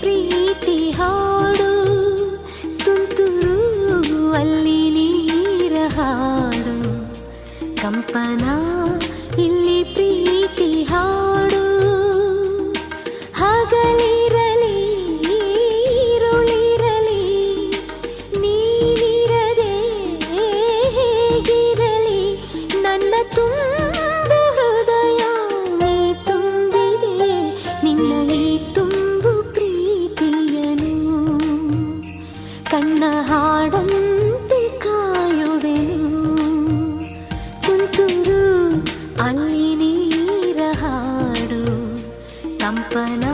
ಪ್ರೀತಿ ಹಾಡು, ತುಂತುರು ಅಲ್ಲಿ ನೀರ ಹಾಡು. ಕಂಪನ, ಇಲ್ಲಿ ಪ್ರೀತಿ ಹಾಡು, ಹಗಲಿರಲಿ ಈರುಳಿರಲಿ ನೀನಿರದೆ ಹೇಗಿರಲಿ, ನನ್ನ ತುಂಬು ಕಣ್ಣ ಹಾಡಂತೆ ಕಾಯುವೆನು ಕುಂತೂರು ಅಲ್ಲಿ ನೀರ ಹಾಡು ತಂಪನ